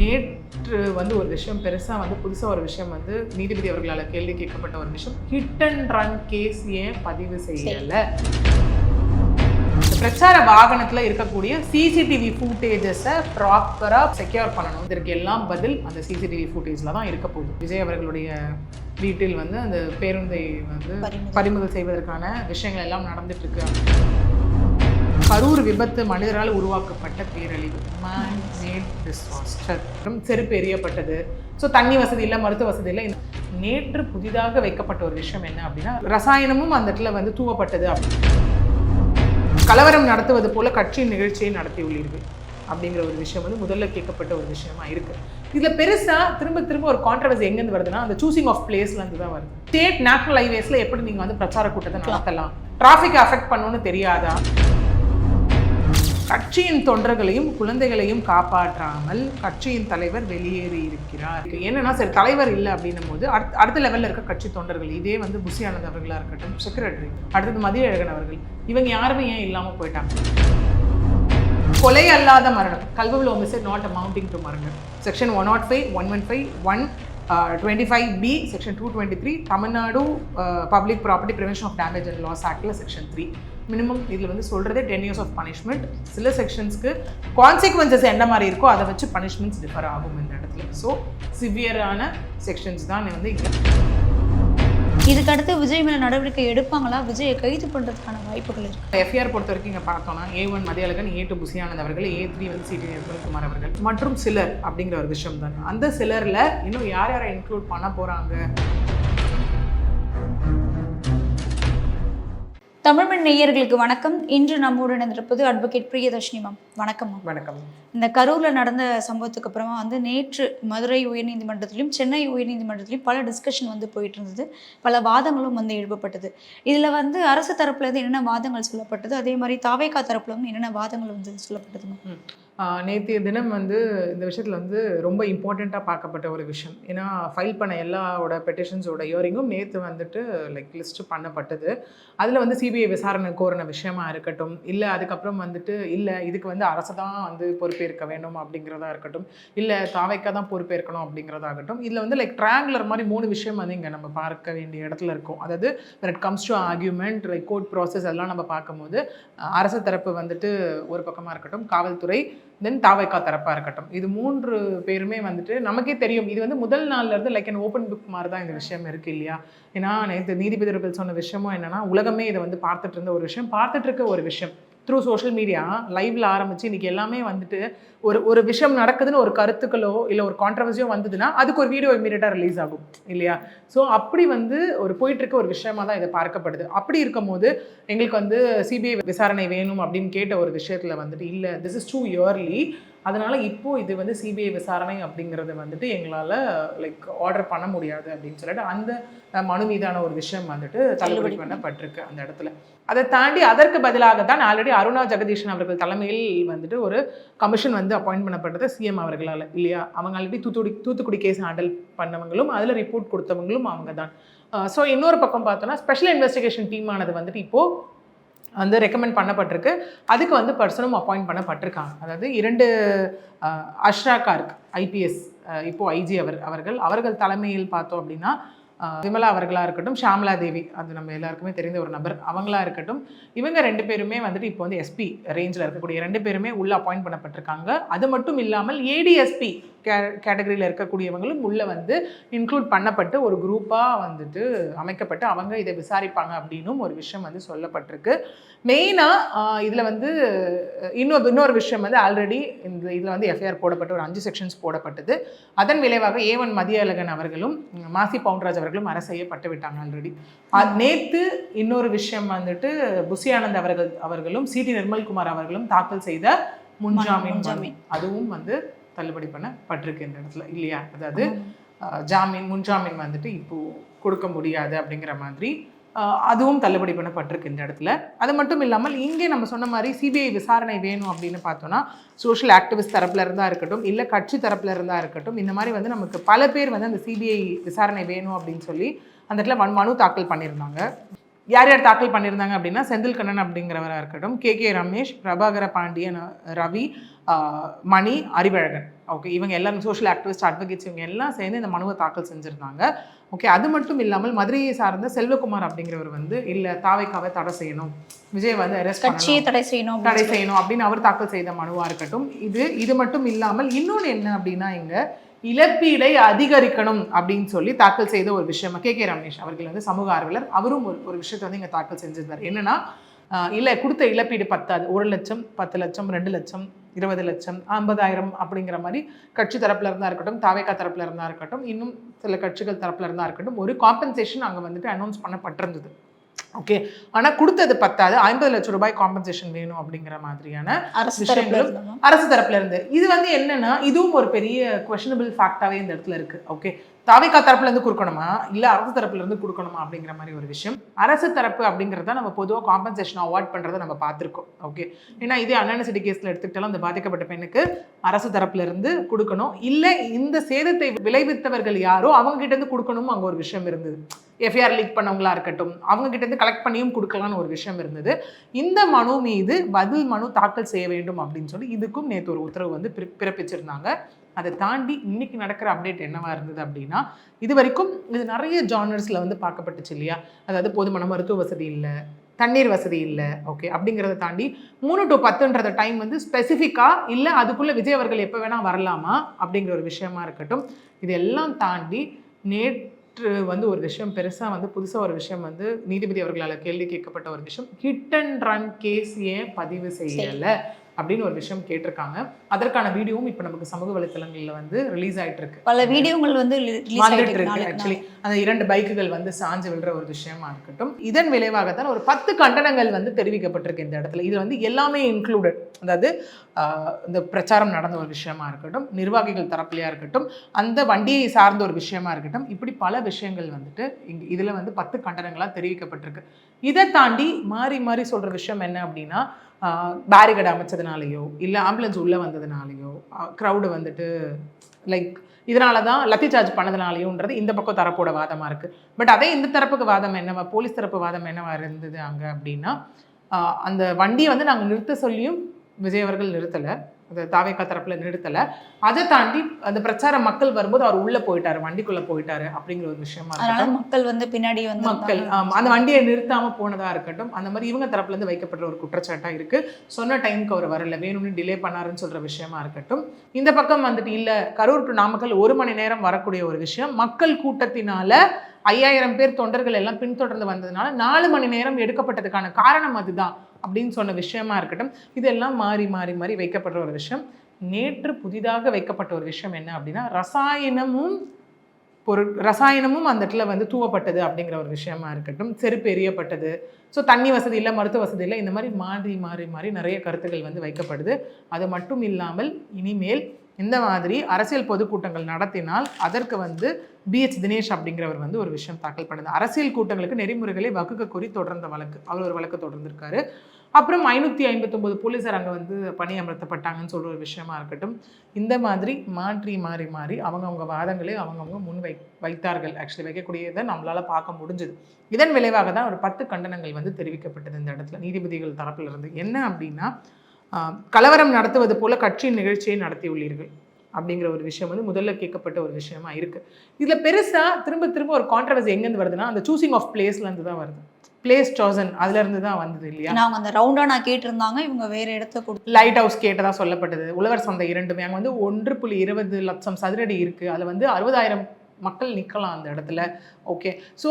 நேற்று வந்து ஒரு விஷயம் பெருசாக வந்து புதுசாக ஒரு விஷயம் வந்து நீதிபதி அவர்களால் கேள்வி கேட்கப்பட்ட ஒரு விஷயம். ஹிட் அண்ட் ரன் கேஸ் ஏன் பதிவு செய்யலை? பிரச்சார வாகனத்தில் இருக்கக்கூடிய சிசிடிவி ஃபூட்டேஜஸை ப்ராப்பராக செக்யூர் பண்ணணும். இதற்கு எல்லாம் பதில் அந்த சிசிடிவி ஃபூட்டேஜில் தான் இருக்க போகுது. விஜய் அவர்களுடைய வீட்டில் வந்து அந்த பேருந்தை வந்து பறிமுதல். செய்வதற்கான விஷயங்கள் எல்லாம் நடந்துட்டு இருக்கு. கரூர் விபத்து மனிதரால் உருவாக்கப்பட்ட பேரழிவு. செருப்பு எரியப்பட்டது. ஸோ தண்ணி வசதி இல்லை மருத்துவ வசதி இல்லை. நேற்று புதிதாக வைக்கப்பட்ட ஒரு விஷயம் என்ன அப்படின்னா ரசாயனமும் அந்த இடத்துல வந்து தூவப்பட்டது கலவரம் நடத்துவது போல கட்சியின் நிகழ்ச்சியை நடத்தியுள்ளீர்கள் அப்படிங்கிற ஒரு விஷயம் வந்து முதல்ல கேட்கப்பட்ட ஒரு விஷயமா இருக்கு. இதுல பெருசா திரும்ப திரும்ப ஒரு கான்ட்ரவர்சி எங்கேருந்து வருதுன்னா அந்த சூசிங் ஆஃப் பிளேஸ்ல இருந்து தான் வருது. ஸ்டேட் நேஷனல் ஹைவேஸ்ல எப்படி நீங்க வந்து பிரச்சார கூட்டத்தை நடத்தலாம்? டிராஃபிக் அஃபெக்ட் பண்ணணும்னு தெரியாதா? கட்சியின் தொண்டர்களையும் குழந்தைகளையும் காப்பாற்றாமல் கட்சியின் தலைவர் வெளியேறி இருக்கிறார். என்னன்னா சரி தலைவர் இல்லை அப்படின்னும் போது அடுத்த அடுத்த லெவலில் இருக்க கட்சி தொண்டர்கள் இதே வந்து புசி ஆனந்த் அவர்களா இருக்கட்டும் செக்ரட்டரி அடுத்தது மதிய அழகன் அவர்கள் இவங்க யாருமே ஏன் இல்லாமல் போயிட்டாங்க? கொலை அல்லாத மரணம். Culpable homicide not amounting to மரணம். Section one naught five one one five one twenty five B section two twenty three Tamil Nadu public property prevention of damage and loss ஆக்டில் செக்ஷன் த்ரீ மினிமம் இதில் வந்து சொல்கிறதே ten years of punishment சில செக்ஷன்ஸ்க்கு consequences என்ன மாதிரி இருக்கோ அதை வச்சு பனிஷ்மெண்ட்ஸ் டிஃபர் ஆகும் இந்த இடத்துல. ஸோ சிவியரான செக்ஷன்ஸ் தான் வந்து இங்கே இதுக்கு அடுத்து விஜய் மேல நடவடிக்கை எடுப்பாங்களா? விஜயை கைது பண்றதுக்கான வாய்ப்புகள் இருக்கு. எஃப்ஐஆர் பொறுத்த வரைக்கும் இங்கே பார்த்தோம்னா A one Mathiyazhagan A two Bussy Anand அவர்கள் ஏ த்ரீ வந்து சிடி நிர்மல்குமார் அவர்கள் மற்றும் சிலர் அப்படிங்கிற ஒரு விஷயம் தான். அந்த சிலரில் இன்னும் யார் யாரை இன்க்ளூட் பண்ண போகிறாங்க தமிழ்மண் நேயர்களுக்கு வணக்கம். இன்று நம்மோடு இணைந்திருப்பது அட்வொகேட் பிரியதர்ஷினி மேம். வணக்கம் வணக்கம். இந்த கரூர்ல நடந்த சம்பவத்துக்கு அப்புறமா வந்து நேற்று மதுரை உயர்நீதிமன்றத்திலும் சென்னை உயர்நீதிமன்றத்திலும் பல டிஸ்கஷன் வந்து போயிட்டு இருந்தது பல வாதங்களும் வந்து எழுப்பப்பட்டது. இதுல வந்து அரசு தரப்புல இருந்து என்னென்ன வாதங்கள் சொல்லப்பட்டது? அதே மாதிரி தாவேக்கா தரப்புல வந்து என்னென்ன வாதங்கள் வந்து சொல்லப்பட்டது நேற்றைய தினம் வந்து இந்த விஷயத்தில் வந்து ரொம்ப இம்பார்ட்டண்ட்டாக பார்க்கப்பட்ட ஒரு விஷயம். ஏன்னா ஃபைல் பண்ண எல்லாவோட பெட்டிஷன்ஸோட இயரிங்கும் நேற்று வந்துட்டு லைக் லிஸ்ட்டு பண்ணப்பட்டது. அதில் வந்து சிபிஐ விசாரணை கோரின விஷயமா இருக்கட்டும் இல்லை அதுக்கப்புறம் வந்துட்டு இல்லை இதுக்கு வந்து அரசு தான் வந்து பொறுப்பேற்க வேண்டும் அப்படிங்கிறதா இருக்கட்டும் இல்லை தாவைக்கா தான் பொறுப்பேற்கணும் அப்படிங்கிறதாகட்டும் இதில் வந்து லைக் ட்ராங்குலர் மாதிரி மூணு விஷயம் வந்து இங்கே நம்ம பார்க்க வேண்டிய இடத்துல இருக்கும். அதாவது when comes to to argument like court process எல்லாம் நம்ம பார்க்கும்போது அரசு தரப்பு வந்துட்டு ஒரு பக்கமாக இருக்கட்டும் காவல்துறை தென் தாவைக்கா தரப்பாக இருக்கட்டும். இது மூன்று பேருமே வந்துட்டு நமக்கே தெரியும். இது வந்து முதல் நாள்ல இருந்து லைக் அன் ஓப்பன் புக் மாதிரி தான் இந்த விஷயம் இருக்குது இல்லையா? ஏன்னா நேற்று நீதிபதிகள் சொன்ன விஷயமும் என்னன்னா உலகமே இதை வந்து பார்த்துட்டு இருந்த ஒரு விஷயம். பார்த்துட்டு இருக்க ஒரு விஷயம். த்ரூ சோஷியல் மீடியா லைவ்ல ஆரம்பிச்சு இன்னைக்கு எல்லாமே வந்துட்டு ஒரு ஒரு விஷயம் நடக்குதுன்னு ஒரு கருத்துக்களோ இல்லை ஒரு கான்ட்ரவர்சியோ வந்ததுன்னா அதுக்கு ஒரு வீடியோ இமீடியட்டாக ரிலீஸ் ஆகும் இல்லையா? ஸோ அப்படி வந்து ஒரு போயிட்டு இருக்க ஒரு விஷயமா தான் இதை பார்க்கப்படுது. அப்படி இருக்கும்போது எங்களுக்கு வந்து சிபிஐ விசாரணை வேணும் அப்படின்னு கேட்ட ஒரு விஷயத்துல வந்துட்டு இல்லை திஸ் இஸ் டூ இயர்லி அதனால இப்போ இது வந்து சிபிஐ விசாரணை அப்படிங்கிறது வந்துட்டு எங்களால் லைக் ஆர்டர் பண்ண முடியாது அப்படின்னு சொல்லிட்டு அந்த மனு மீதான ஒரு விஷயம் வந்துட்டு தள்ளுபடி பண்ணப்பட்டிருக்கு அந்த இடத்துல. அதை தாண்டி அதற்கு பதிலாக தான் ஆல்ரெடி அருணா ஜெகதீஷன் அவர்கள் தலைமையில் வந்துட்டு ஒரு கமிஷன் வந்து அப்பாயிண்ட் பண்ணப்பட்டது சிஎம் அவர்களால் இல்லையா? அவங்க already Thoothukudi Thoothukudi case handle பண்ணவங்களும் அதில் ரிப்போர்ட் கொடுத்தவங்களும் அவங்க தான். ஸோ இன்னொரு பக்கம் பார்த்தோன்னா ஸ்பெஷல் இன்வெஸ்டிகேஷன் டீமானது வந்துட்டு இப்போது வந்து ரெக்கமெண்ட் பண்ணப்பட்டிருக்கு. அதுக்கு வந்து பர்சனும் அப்பாயிண்ட் பண்ணப்பட்டிருக்காங்க. அதாவது இரண்டு அஹ், அஷ்ரா கார்க் ஐபிஎஸ் இப்போ ஐஜி அவர் அவர்கள் அவர்கள் தலைமையில் பார்த்தோம் அப்படின்னா விமலா அவர்களாக இருக்கட்டும் ஷாமலா தேவி அது நம்ம எல்லாருக்குமே தெரிந்த ஒரு நபர் அவங்களா இருக்கட்டும் இவங்க ரெண்டு பேருமே வந்துட்டு இப்போ வந்து எஸ்பி ரேஞ்சில் இருக்கக்கூடிய ரெண்டு பேருமே உள்ள அப்பாயிண்ட் பண்ணப்பட்டிருக்காங்க. அது மட்டும் இல்லாமல் ஏடிஎஸ்பி கே கேட்டகரியில் இருக்கக்கூடியவங்களும் உள்ள வந்து இன்க்ளூட் பண்ணப்பட்டு ஒரு குரூப்பாக வந்துட்டு அமைக்கப்பட்டு அவங்க இதை விசாரிப்பாங்க அப்படின்னும் ஒரு விஷயம் வந்து சொல்லப்பட்டிருக்கு மெயினாக இதில் வந்து இன்னொரு இன்னொரு விஷயம் வந்து ஆல்ரெடி இந்த இதில் வந்து எஃப்ஐஆர் போடப்பட்டு ஒரு அஞ்சு செக்ஷன்ஸ் போடப்பட்டது அதன் விளைவாக ஏவன் மதியழகன் அவர்களும் மாசி பவுன்ராஜ் அவர்களும் அரசு செய்யப்பட்டு விட்டாங்க ஆல்ரெடி நேற்று இன்னொரு விஷயம் வந்துட்டு புசி ஆனந்த் அவர்கள் அவர்களும் சிடி நிர்மல்குமார் அவர்களும் தாக்கல் செய்த முன்ஜாமீன் மனு. முன்ஜாமீன். அதுவும் வந்து தள்ளுபடி பண்ணப்பட்டிருக்கு இந்த இடத்துல இல்லையா? அதாவது ஜாமீன் முன்ஜாமீன் வந்துட்டு இப்போ கொடுக்க முடியாது அப்படிங்கிற மாதிரி அதுவும் தள்ளுபடி பண்ணப்பட்டிருக்கு இந்த இடத்துல. அது மட்டும் இல்லாமல் இங்கே நம்ம சொன்ன மாதிரி சிபிஐ விசாரணை வேணும் அப்படின்னு பார்த்தோன்னா சோஷியல் ஆக்டிவிஸ்ட் தரப்புல இருந்தா இருக்கட்டும் இல்லை கட்சி தரப்புல இருந்தா இருக்கட்டும் இந்த மாதிரி வந்து நமக்கு பல பேர் வந்து அந்த சிபிஐ விசாரணை வேணும் அப்படின்னு சொல்லி அந்த இடத்துல மனு தாக்கல் பண்ணியிருந்தாங்க. யார் யார் தாக்கல் பண்ணியிருந்தாங்க அப்படின்னா செந்தில் கண்ணன் அப்படிங்கிறவராக இருக்கட்டும் K K Ramesh Prabhakara Pandian Ravi Mani Arivazhagan. Okay இவங்க எல்லாரும் சோஷியல் ஆக்டிவிஸ்ட் அட்வொகேட்ஸ் இவங்க எல்லாம் சேர்ந்து இந்த மனுவை தாக்கல் செஞ்சுருந்தாங்க. ஓகே அது மட்டும் இல்லாமல் மதுரையை சார்ந்த செல்வகுமார் அப்படிங்கிறவர் வந்து இல்லை தாவைக்காவை தடை செய்யணும். விஜய் வந்து கட்சியை தடை செய்யணும் தடை செய்யணும் அப்படின்னு அவர் தாக்கல் செய்த மனுவா இருக்கட்டும். இது இது மட்டும் இல்லாமல் இன்னொன்று என்ன அப்படின்னா இங்க இழப்பீடை அதிகரிக்கணும் அப்படின்னு சொல்லி தாக்கல் செய்த ஒரு விஷயம் கே கே ரமேஷ் அவர்கள் வந்து சமூக ஆர்வலர். அவரும் ஒரு ஒரு விஷயத்தை வந்து இங்கே தாக்கல் செஞ்சிருந்தார். என்னன்னா இல்லை கொடுத்த இழப்பீடு பத்தாது. ஒரு லட்சம் பத்து லட்சம் ரெண்டு லட்சம் இருபது லட்சம் ஐம்பதாயிரம் அப்படிங்கிற மாதிரி கட்சி தரப்பில் இருந்தால் இருக்கட்டும் தாவேக்கா தரப்புல இருந்தா இருக்கட்டும் இன்னும் சில கட்சிகள் தரப்பில் இருந்தா இருக்கட்டும் ஒரு காம்பன்சேஷன் அங்கே வந்துட்டு அனௌன்ஸ் பண்ணப்பட்டிருந்தது. ஓகே ஆனா கொடுத்தது பத்தாது. ஐம்பது லட்சம் ரூபாய் காம்பன்சேஷன் வேணும் அப்படிங்கிற மாதிரியான அரசு விஷயங்களும் அரசு தரப்புல இருந்து. இது வந்து என்னன்னா இதுவும் ஒரு பெரிய கொஷனபிள் ஃபேக்டாவே இந்த இடத்துல இருக்கு. ஓகே தாவிகா தரப்புல இருந்து கொடுக்கணுமா? இல்ல அரசு தரப்புல இருந்து கொடுக்கணுமா அப்படிங்கிற மாதிரி ஒரு விஷயம். அரசு தரப்பு அப்படிங்கறத நம்ம பொதுவாக காம்பன்சேஷன் அவார்ட் பண்றதை நம்ம பார்த்திருக்கோம். ஓகே ஏன்னா இதே அண்ணன் சிட்டி கேஸ்ல எடுத்துக்கிட்டாலும் அந்த பாதிக்கப்பட்ட பெண்ணுக்கு அரசு தரப்புல இருந்து கொடுக்கணும். இல்ல இந்த சேதத்தை விளைவித்தவர்கள் யாரோ அவங்க கிட்ட இருந்து கொடுக்கணும் அங்க ஒரு விஷயம் இருந்தது. எஃப்ஐஆர் லீக் பண்ணவங்களா இருக்கட்டும் அவங்ககிட்ட இருந்து கலெக்ட் பண்ணியும் கொடுக்கலாம்னு ஒரு விஷயம் இருந்தது. இந்த மனு மீது பதில் மனு தாக்கல் செய்ய வேண்டும் அப்படின்னு சொல்லி இதுக்கும் நேற்று ஒரு உத்தரவு வந்து பிற- பிறப்பிச்சிருந்தாங்க. அதை தாண்டி இன்னைக்கு நடக்கிற அப்டேட் என்னவா இருந்தது அப்படின்னா இது வரைக்கும் இது நிறைய ஜானர்ஸில் வந்து பார்க்கப்பட்டுச்சு இல்லையா? அதாவது போதுமான மருத்துவ வசதி இல்லை தண்ணீர் வசதி இல்லை ஓகே அப்படிங்கிறத தாண்டி மூணு டு பத்துன்றத டைம் வந்து ஸ்பெசிஃபிக்காக இல்லை அதுக்குள்ளே விஜய் அவர்கள் எப்போ வேணால் வரலாமா அப்படிங்கிற ஒரு விஷயமா இருக்கட்டும். இதெல்லாம் தாண்டி ஃபஸ்ட்டு வந்து ஒரு விஷயம் பெருசாக வந்து புதுசாக ஒரு விஷயம் வந்து நீதிபதி அவர்களால் கேள்வி கேட்கப்பட்ட ஒரு விஷயம். ஹிட் அண்ட் ரன் கேஸ் ஏன் பதிவு செய்யலை? அப்படின்னு ஒரு விஷயம் கேட்டிருக்காங்க. அதற்கான வீடியோவும் இப்போ நமக்கு சமூக வலைத்தளங்களில் வந்து ரிலீஸ் ஆயிட்டு இருக்கு பல வீடியோங்கள் வந்து வந்துட்டு இருக்கு ஆக்சுவலி அந்த இரண்டு பைக்குகள் வந்து சாஞ்சு விழுற ஒரு விஷயமா இருக்கட்டும். இதன் விளைவாகத்தான் ஒரு பத்து கண்டனங்கள் வந்து தெரிவிக்கப்பட்டிருக்கு இந்த இடத்துல. இது வந்து எல்லாமே இன்க்ளூடட் அதாவது இந்த பிரச்சாரம் நடந்த ஒரு விஷயமா இருக்கட்டும் நிர்வாகிகள் தரப்புலையா இருக்கட்டும் அந்த வண்டியை சார்ந்த ஒரு விஷயமா இருக்கட்டும் இப்படி பல விஷயங்கள் வந்துட்டு இங்க இதுல வந்து பத்து கண்டனங்களா தெரிவிக்கப்பட்டிருக்கு. இதை தாண்டி மாறி மாறி சொல்ற விஷயம் என்ன அப்படின்னா பேரிகேட் அமைச்சதுனாலையோ இல்லை ஆம்புலன்ஸ் உள்ளே வந்ததுனாலையோ க்ரௌடு வந்துட்டு லைக் இதனால தான் லத்தி சார்ஜ் பண்ணதுனாலையோன்றது இந்த பக்கம் தரப்போட வாதமாக இருக்குது பட் அதே இந்த தரப்புக்கு வாதம் என்னவா போலீஸ் தரப்பு வாதம் என்னவா இருந்தது அங்கே அப்படின்னா அந்த வண்டியை வந்து நாங்கள் நிறுத்த சொல்லியும் விஜய் அவர்கள் நிறுத்தலை. அந்த தாவேக்கா தரப்பில் நிறுத்தலை. அதை தாண்டி அந்த பிரச்சார மக்கள் வரும்போது அவர் உள்ளே போயிட்டாரு வண்டிக்குள்ளே போயிட்டாரு அப்படிங்கிற ஒரு விஷயமா இருக்கட்டும். மக்கள் வந்து பின்னாடி வந்து மக்கள் அந்த வண்டியை நிறுத்தாம போனதா இருக்கட்டும் அந்த மாதிரி இவங்க தரப்புல இருந்து வைக்கப்பட்ட ஒரு குற்றச்சாட்டா இருக்கு. சொன்ன டைம்க்கு அவர் வரல வேணும்னு டிலே பண்ணாருன்னு சொல்ற விஷயமா இருக்கட்டும். இந்த பக்கம் வந்துட்டு இல்ல கரூர் டு நாமக்கல் ஒரு மணி நேரம் வரக்கூடிய ஒரு விஷயம். மக்கள் கூட்டத்தினால ஐயாயிரம் பேர் தொண்டர்கள் எல்லாம் பின்தொடர்ந்து வந்ததுனால நாலு மணி நேரம் எடுக்கப்பட்டதுக்கான காரணம் அதுதான் அப்படின்னு சொன்ன விஷயமா இருக்கட்டும். இதெல்லாம் மாறி மாறி மாறி வைக்கப்பட்ட ஒரு விஷயம். நேற்று புதிதாக வைக்கப்பட்ட ஒரு விஷயம் என்ன அப்படின்னா ரசாயனமும் பொருள் ரசாயனமும் அந்த இடத்துல வந்து தூவப்பட்டது அப்படிங்கிற ஒரு விஷயமா இருக்கட்டும். செருப்பு எறியப்பட்டது ஸோ தண்ணி வசதி இல்லை மருத்துவ வசதி இல்லை இந்த மாதிரி மாறி மாறி மாறி நிறைய கருத்துக்கள் வந்து வைக்கப்படுது. அது மட்டும் இல்லாமல் இனிமேல் இந்த மாதிரி அரசியல் பொதுக்கூட்டங்கள் நடத்தினால் அதற்கு வந்து பிஹெச் தினேஷ் அப்படிங்கிறவர் வந்து ஒரு விஷயம் தாக்கல் பண்ணுது. அரசியல் கூட்டங்களுக்கு நெறிமுறைகளை வகுக்க கோரி தொடர்ந்த வழக்கு. அவர் ஒரு வழக்கு தொடர்ந்திருக்காரு. அப்புறம் ஐநூற்றி ஐம்பத்தொம்போது போலீஸார் அங்கே வந்து பணி அமர்த்தப்பட்டாங்கன்னு சொல்கிற ஒரு விஷயமா இருக்கட்டும். இந்த மாதிரி மாற்றி மாறி மாறி அவங்கவுங்க வாதங்களை அவங்கவுங்க முன் வை வைத்தார்கள். ஆக்சுவலி வைக்கக்கூடியதை நம்மளால் பார்க்க முடிஞ்சுது. இதன் விளைவாக தான் ஒரு பத்து கண்டனங்கள் வந்து தெரிவிக்கப்பட்டது இந்த இடத்துல. நீதிபதிகள் தரப்பில் இருந்து என்ன அப்படின்னா கலவரம் நடத்துவது போல கட்சியின் நிகழ்ச்சியை நடத்தியுள்ளீர்கள். அப்படிங்கிற ஒரு விஷயம் வந்து முதல்ல கேட்கப்பட்ட ஒரு விஷயமா இருக்கு. இதுல பெருசா திரும்ப திரும்ப ஒரு கான்ட்ரவர்சி எங்கேருந்து வருதுன்னா அந்த சூசிங் ஆஃப் பிளேஸ்ல இருந்து தான் வருது. பிளேஸ் சாசன் அதுல இருந்து தான் வந்தது இல்லையா? நாங்க அந்த ரவுண்டா நான் கேட்டிருந்தாங்க இவங்க வேற இடத்த கொடுத்து லைட் ஹவுஸ் கேட்டதா சொல்லப்பட்டது. உழவர் சந்தை இரண்டுமே அங்கே வந்து ஒன்று புள்ளி இருபது லட்சம் சதுரடி இருக்கு. அதில் வந்து அறுபதாயிரம் மக்கள் நிற்கலாம் அந்த இடத்துல. ஓகே ஸோ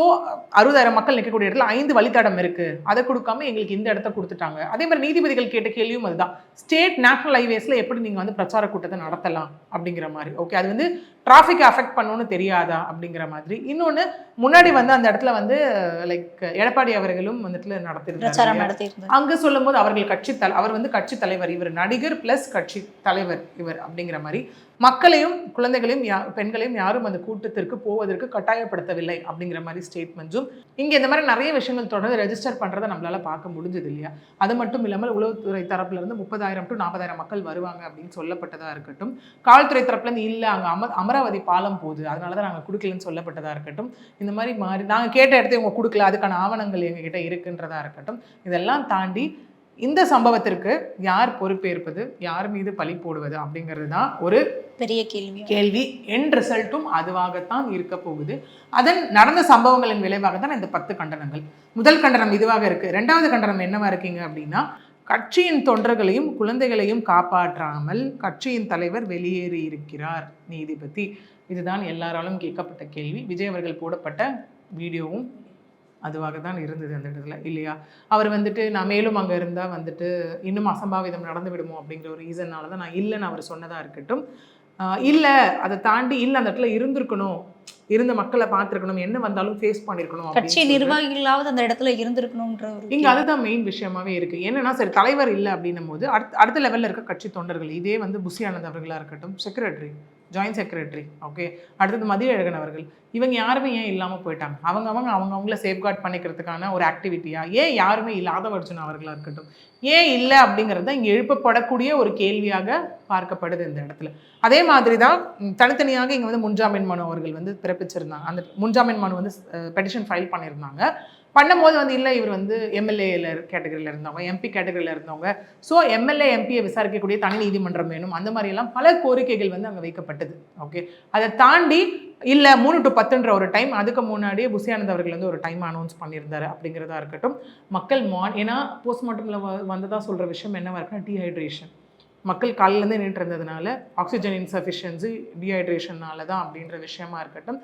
அறுபதாயிரம் மக்கள் நிற்கக்கூடிய இடத்துல ஐந்து வழித்தடம் இருக்குது அதை கொடுக்காம எங்களுக்கு இந்த இடத்த கொடுத்துட்டாங்க. அதே மாதிரி நீதிபதிகள் கேட்ட கேள்வியும் அதுதான். ஸ்டேட் நேஷனல் ஹைவேஸில் எப்படி நீங்கள் வந்து பிரச்சார கூட்டத்தை நடத்தலாம் அப்படிங்கிற மாதிரி. ஓகே அது வந்து டிராஃபிக் அஃபெக்ட் பண்ணுன்னு தெரியாதா அப்படிங்கிற மாதிரி. இன்னொன்று முன்னாடி வந்து அந்த இடத்துல வந்து லைக் எடப்பாடி அவர்களும் வந்துட்டு பிரச்சாரம் நடத்திருந்தாங்க அங்க சொல்லும்போது அவர்கள் கட்சி தல அவர் வந்து கட்சி தலைவர் இவர் நடிகர் பிளஸ் கட்சி தலைவர் இவர் அப்படிங்கிற மாதிரி. மக்களையும் குழந்தைகளையும் யா பெண்களையும் யாரும் அந்த கூட்டத்து சம்பவத்திற்கு போவதற்கு கட்டாயப்படுத்தவில்லை அப்படிங்கிற மாதிரி ஸ்டேட்மெண்ட்ஸும் இங்கே இந்த மாதிரி நிறைய விஷயங்கள் தொடர்ந்து ரெஜிஸ்டர் பண்ணுறதை நம்மளால பார்க்க முடிஞ்சது இல்லையா? அது மட்டும் இல்லாமல் உளவுத்துறை தரப்புல இருந்து முப்பதாயிரம் டு நாற்பதாயிரம் மக்கள் வருவாங்க அப்படின்னு சொல்லப்பட்டதாக இருக்கட்டும். காவல்துறை தரப்புலேருந்து இல்லை அங்கே அம அமராவதி பாலம் போகுது. அதனால தான் நாங்கள் கொடுக்கலன்னு சொல்லப்பட்டதாக இருக்கட்டும். இந்த மாதிரி மாறி நாங்கள் கேட்ட இடத்த இவங்க கொடுக்கல அதுக்கான ஆவணங்கள் எங்ககிட்ட இருக்குன்றதா இருக்கட்டும். இதெல்லாம் தாண்டி இந்த சம்பவத்திற்கு யார் பொறுப்பேற்பது யார் மீது பழி போடுவது அப்படிங்கிறது தான் ஒரு பெரிய கேள்வி. கேள்வி. என் ரிசல்ட்டும் அதுவாகத்தான் இருக்க போகுது. அதன் நடந்த சம்பவங்களின் விளைவாக தான் இந்த பத்து கண்டனங்கள். முதல் கண்டனம் இதுவாக இருக்கு. ரெண்டாவது கண்டனம் என்னவா இருக்கீங்க அப்படின்னா கட்சியின் தொண்டர்களையும் குழந்தைகளையும் காப்பாற்றாமல் கட்சியின் தலைவர் வெளியேறி இருக்கிறார் நீதிபதி. இதுதான் எல்லாராலும் கேட்கப்பட்ட கேள்வி. விஜய் அவர்கள் போடப்பட்ட வீடியோவும் அதுவாக தான் இருந்தது அந்த இடத்துல இல்லையா? அவர் வந்துட்டு நான் மேலும் அங்கே இருந்தால் வந்துட்டு இன்னும் அசம்பாவிதம் நடந்து விடுமோ? அப்படிங்கிற ஒரு ரீசன்னால தான் நான் இல்லைன்னு அவர் சொன்னதாக இருக்கட்டும். இல்லை அதை தாண்டி இல்லை அந்த இடத்துல இருந்திருக்கணும். இருந்த மக்களை பார்த்துருக்கணும் என்ன வந்தாலும் ஃபேஸ் பண்ணியிருக்கணும் அப்படின்னு கட்சி. நிர்வாகிகளாவது அந்த இடத்துல இருந்திருக்கணும்ன்ற இங்க அதுதான் மெயின் விஷயமாவே இருக்கு என்னன்னா சரி தலைவர் இல்லை அப்படின்னும் போது அடுத்த அடுத்த லெவல்ல இருக்க கட்சி தொண்டர்கள் இதே வந்து புசி ஆனந்த் அவர்களா இருக்கட்டும் செக்ரட்டரி ஜாயின்ட் செக்ரட்டரி ஓகே அடுத்தது மதியழகன் அவர்கள். இவங்க யாருமே ஏன் இல்லாமல் போயிட்டாங்க? அவங்க அவங்க அவங்க அவங்கள சேஃப்கார்ட் பண்ணிக்கிறதுக்கான ஒரு ஆக்டிவிட்டியாக ஏன் யாருமே இல்லாத வர்ஜுன் அவர்களாக இருக்கட்டும்? ஏன் இல்லை அப்படிங்கிறது தான் இங்கே எழுப்பப்படக்கூடிய ஒரு கேள்வியாக பார்க்கப்படுது இந்த இடத்துல. அதே மாதிரி தான் தனித்தனியாக இங்கே வந்து முன்ஜாமீன் மனு அவர்கள் வந்து பிறப்பிச்சிருந்தாங்க அந்த முன்ஜாமீன் மனு வந்து பெட்டிஷன் ஃபைல் பண்ணியிருந்தாங்க பண்ணும்போது வந்து இல்லை இவர் வந்து எம்எல்ஏல கேட்டகரியில் இருந்தவங்க எம்பி கேட்டகரியில் இருந்தவங்க. ஸோ எம்எல்ஏ எம்பியை விசாரிக்கக்கூடிய தனி நீதிமன்றம் வேணும். அந்த மாதிரியெல்லாம் பல கோரிக்கைகள் வந்து அங்கே வைக்கப்பட்டது. ஓகே அதை தாண்டி இல்லை மூணு டு பத்துன்ற ஒரு டைம் அதுக்கு முன்னாடியே புசியானந்த் அவர்கள் வந்து ஒரு டைம் அனௌன்ஸ் பண்ணியிருந்தாரு அப்படிங்கிறதா இருக்கட்டும். மக்கள் மான் ஏன்னா போஸ்ட்மார்ட்டமில் வந்ததாக சொல்கிற விஷயம் என்னவாக இருக்குன்னா டீஹைட்ரேஷன் மக்கள் காலையிலேருந்து நின்றுட்டு இருந்ததுனால ஆக்சிஜன் இன்சஃபிஷியன்சி டீஹைட்ரேஷனால தான் அப்படின்ற விஷயமா இருக்கட்டும்.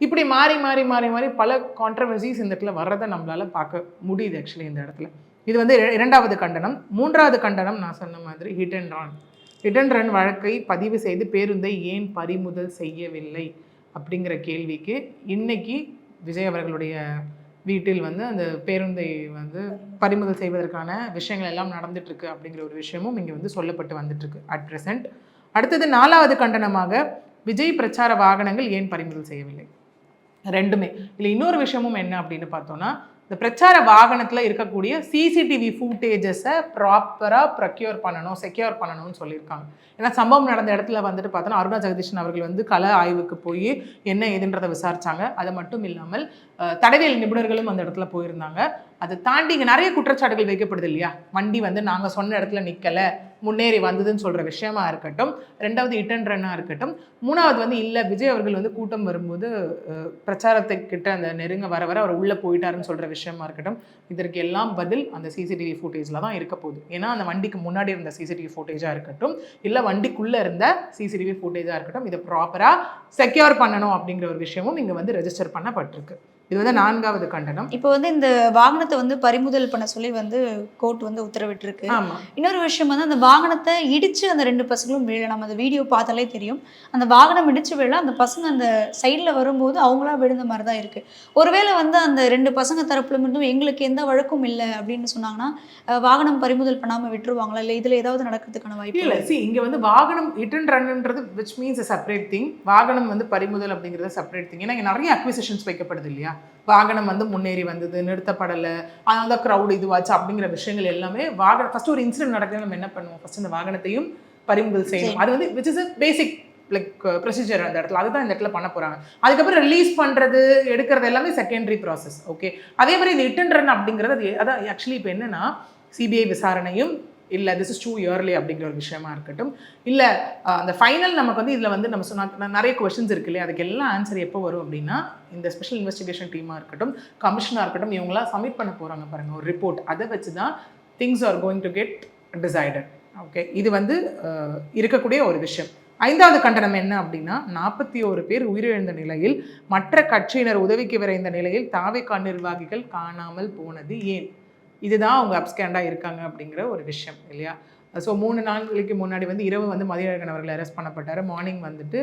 இப்படி மாறி மாறி மாறி மாறி பல கான்ட்ரவர்சிஸ் இந்த இடத்துல வர்றதை நம்மளால் பார்க்க முடியுது ஆக்சுவலி இந்த இடத்துல. இது வந்து இரண்டாவது கண்டனம். மூன்றாவது கண்டனம் நான் சொன்ன மாதிரி hit and run hit and run வழக்கை பதிவு செய்து பேருந்தை ஏன் பறிமுதல் செய்யவில்லை அப்படிங்கிற கேள்விக்கு இன்னைக்கு விஜய் அவர்களுடைய வீட்டில் வந்து அந்த பேருந்தை வந்து பறிமுதல் செய்வதற்கான விஷயங்கள் எல்லாம் நடந்துட்டுருக்கு அப்படிங்கிற ஒரு விஷயமும் இங்கே வந்து சொல்லப்பட்டு வந்துட்டுருக்கு அட் ப்ரெசென்ட் அடுத்தது நாலாவது கண்டனமாக விஜய் பிரச்சார வாகனங்கள் ஏன் பறிமுதல் செய்யவில்லை? ரெண்டுமே. இல்லை இன்னொரு விஷயமும் என்ன அப்படின்னு பார்த்தோம்னா இந்த பிரச்சார வாகனத்தில் இருக்கக்கூடிய சிசிடிவி ஃபூட்டேஜஸை ப்ராப்பராக ப்ரொக்யூர் பண்ணணும் செக்யூர் பண்ணணும்னு சொல்லியிருக்காங்க. ஏன்னா சம்பவம் நடந்த இடத்துல வந்துட்டு பார்த்தோன்னா அருணா ஜெகதீஷன் அவர்கள் வந்து கல ஆய்வுக்கு போய் என்ன ஏதுன்றதை விசாரித்தாங்க அது மட்டும் இல்லாமல் தடவியல் நிபுணர்களும் அந்த இடத்துல போயிருந்தாங்க. அதை தாண்டி இங்கே நிறைய குற்றச்சாட்டுகள் வைக்கப்படுது இல்லையா? வண்டி வந்து நாங்கள் சொன்ன இடத்துல நிற்கலை முன்னேறி வந்ததுன்னு சொல்கிற விஷயமா இருக்கட்டும் ரெண்டாவது இட்டன் ரன்னாக இருக்கட்டும் மூணாவது வந்து இல்லை விஜய் அவர்கள் வந்து கூட்டம் வரும்போது பிரச்சாரத்துக்கிட்ட அந்த நெருங்க வர வர அவர் உள்ளே போயிட்டாருன்னு சொல்கிற விஷயமா இருக்கட்டும் இதற்கு எல்லாம் பதில் அந்த சிசிடிவி ஃபுட்டேஜில் தான் இருக்க போகுது. ஏன்னா அந்த வண்டிக்கு முன்னாடி இருந்த சிசிடிவி ஃபுட்டேஜாக இருக்கட்டும் இல்லை வண்டிக்குள்ளே இருந்த சிசிடிவி ஃபுட்டேஜாக இருக்கட்டும் இதை ப்ராப்பராக செக்யூர் பண்ணணும் அப்படிங்கிற ஒரு விஷயமும் இங்கே வந்து ரெஜிஸ்டர் பண்ணப்பட்டிருக்கு. இது வந்து நான்காவது கண்டனம். இப்போ வந்து இந்த வாகனத்தை வந்து பறிமுதல் பண்ண சொல்லி வந்து கோர்ட் வந்து உத்தரவிட்டிருக்கு. இன்னொரு விஷயம் வந்து அந்த வாகனத்தை இடிச்சு அந்த ரெண்டு பசங்களும் விழ நம்ம அந்த வீடியோ பார்த்தாலே தெரியும். அந்த வாகனம் இடிச்சு விழ அந்த பசங்க அந்த சைடில் வரும்போது அவங்களா விழுந்த மாதிரி தான் இருக்கு. ஒருவேளை வந்து அந்த ரெண்டு பசங்க தரப்புல இருந்தும் எங்களுக்கு எந்த வழக்கும் இல்லை அப்படின்னு சொன்னாங்கன்னா வாகனம் பறிமுதல் பண்ணாம விட்டுருவாங்களா? இல்லை இதுல ஏதாவது நடக்கிறதுக்கான வாய்ப்பு இல்ல சி இங்க வந்து வாகனம் அண்ட் ரன்ன்றது விச் மீன்ஸ் செப்பரேட் திங் வாகனம் வந்து பறிமுதல் அப்படிங்கிறது செப்பரேட் திங் ஏன்னா இங்க நிறைய அக்விசிஷன்ஸ் வைக்கப்படுது இல்லையா? வாகனம் வந்து முன்னேறி வந்தது நிறுத்தப்படலை அதனால தான் க்ரௌட் இதுவாச்சு அப்படிங்கிற விஷயங்கள் எல்லாமே வாகனம் ஃபர்ஸ்ட் ஒரு இன்சிடென்ட் நடக்குது நம்ம என்ன பண்ணுவோம்? ஃபர்ஸ்ட் அந்த வாகனத்தையும் பறிமுதல் செய்யணும். அது வந்து which is basic like procedure அந்த இடத்துல. அதுதான் இந்த இடத்துல பண்ண போறாங்க. அதுக்கப்புறம் ரிலீஸ் பண்றது எடுக்கிறது எல்லாமே செகண்டரி ப்ராசஸ் ஓகே அதே மாதிரி இந்த அண்ட் ரன் அப்படிங்கிறது அது அதான் ஆக்சுவலி இப்போ என்னன்னா சிபிஐ விசாரணையும் இல்லை திஸ் இஸ் டூ இயர்லி அப்படிங்கிற ஒரு விஷயமா இருக்கட்டும். இல்லை அந்த ஃபைனல் நமக்கு வந்து இதில் வந்து நம்ம சொன்ன நிறைய கொஷின்ஸ் இருக்கு இல்லையா? அதுக்கு எல்லாம் ஆன்சர் எப்போ வரும் அப்படின்னா இந்த ஸ்பெஷல் இன்வெஸ்டிகேஷன் டீமாக இருக்கட்டும் கமிஷனாக இருக்கட்டும் இவங்களாம் சப்மிட் பண்ண போகிறாங்க பாருங்கள் ஒரு ரிப்போர்ட் அதை வச்சு தான் things are going to get decided okay இது வந்து இருக்கக்கூடிய ஒரு விஷயம். ஐந்தாவது கண்டனம் என்ன அப்படின்னா நாற்பத்தி ஒரு பேர் உயிரிழந்த நிலையில் மற்ற கட்சியினர் உதவிக்கு விரைந்த நிலையில் தாவேக்கா நிர்வாகிகள் காணாமல் போனது ஏன்? இதுதான் அவங்க அப்ஸ்கேண்டாக இருக்காங்க அப்படிங்கிற ஒரு விஷயம் இல்லையா? ஸோ மூணு நாட்களுக்கு முன்னாடி வந்து இரவு வந்து மதியழகன் அவர்கள் அரெஸ்ட் பண்ணப்பட்டார். மார்னிங் வந்துட்டு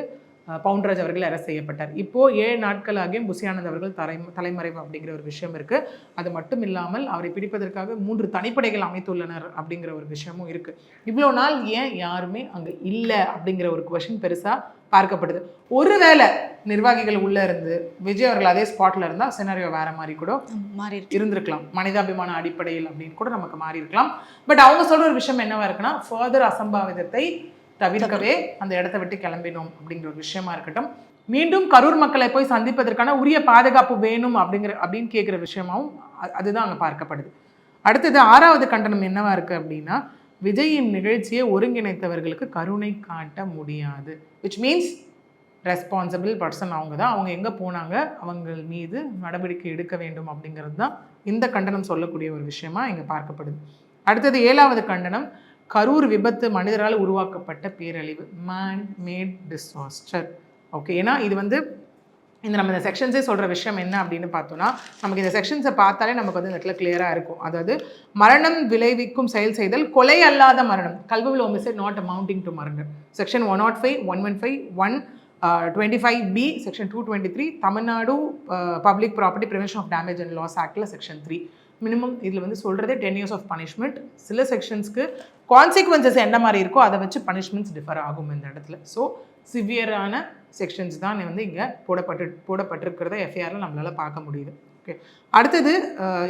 பவுண்டராஜ் அவர்கள் அரெஸ்ட் செய்யப்பட்டார். இப்போ ஏழு நாட்களாகியும் புசியானந்த் அவர்கள் தலை தலைமறைவு அப்படிங்கிற ஒரு விஷயம் இருக்கு. அது மட்டும் இல்லாமல் அவரை பிடிப்பதற்காக மூன்று தனிப்படைகள் அமைத்துள்ளனர் அப்படிங்கிற ஒரு விஷயமும் இருக்கு. இவ்வளோ நாள் ஏன் யாருமே அங்கே இல்லை அப்படிங்கிற ஒரு கொஷின் பெருசாக பார்க்கப்படுது. ஒருவேளை நிர்வாகிகள் உள்ள இருந்து விஜய் அவர்கள் அதே ஸ்பாட்ல இருந்தால் சினாரியோ வேற மாதிரி கூட மாறி இருந்திருக்கலாம். மனிதாபிமான அடிப்படையில் அப்படின்னு கூட நமக்கு மாறி இருக்கலாம் பட் அவங்க சொல்ற ஒரு விஷயம் என்னவா இருக்குன்னா ஃபர்தர் அசம்பாவிதத்தை தவிர்க்கவே அந்த இடத்த விட்டு கிளம்பினோம் அப்படிங்கிற ஒரு விஷயமா இருக்கட்டும். மீண்டும் கரூர் மக்களை போய் சந்திப்பதற்கான உரிய பாதுகாப்பு வேணும் அப்படிங்கிற அப்படின்னு கேட்குற விஷயமாவும் அதுதான் அங்கே பார்க்கப்படுது. அடுத்தது ஆறாவது கண்டனம் என்னவா இருக்கு அப்படின்னா விஜயின் நிகழ்ச்சியை ஒருங்கிணைத்தவர்களுக்கு கருணை காட்ட முடியாது. விச் மீன்ஸ் ரெஸ்பான்சிபிள் பர்சன் அவங்க தான். அவங்க எங்கே போனாங்க அவங்கள் மீது நடவடிக்கை எடுக்க வேண்டும் அப்படிங்கிறது தான் இந்த கண்டனம் சொல்லக்கூடிய ஒரு விஷயமா இங்கே பார்க்கப்படுது. அடுத்தது ஏழாவது கண்டனம் கரூர் விபத்து மனிதரால் உருவாக்கப்பட்ட பேரழிவு. மேன் மேட் டிசாஸ்டர் ஓகே ஏன்னா இது வந்து இந்த நம்ம இந்த செக்ஷன்ஸே சொல்கிற விஷயம் என்ன அப்படின்னு பார்த்தோம்னா நமக்கு இந்த செக்ஷன்ஸை பார்த்தாலே நமக்கு வந்து இந்த இடத்துல கிளியராக இருக்கும். அதாவது மரணம் விளைவிக்கும் செயல் செய்தல் கொலை அல்லாத மரணம். கல்வியில் ஒமிசைட் நாட் அமௌண்டிங் டு மரணம் section one naught five one one five one twenty five B section two twenty three Tamil Nadu public property prevention of damage and loss ஆக்டில் செக்ஷன் த்ரீ மினிமம் இதில் வந்து சொல்கிறதே ten years of punishment சில செக்ஷன்ஸ்க்கு consequences என்ன மாதிரி இருக்கோ அதை வச்சு பனிஷ்மெண்ட்ஸ் டிஃபர் ஆகும் இந்த இடத்துல. ஸோ சிவியரான செக்ஷன்ஸ் தான் வந்து இங்கே போடப்பட்டு போடப்பட்டிருக்கிறத எஃப்ஐஆரில் நம்மளால் பார்க்க முடியுது. ஓகே அடுத்தது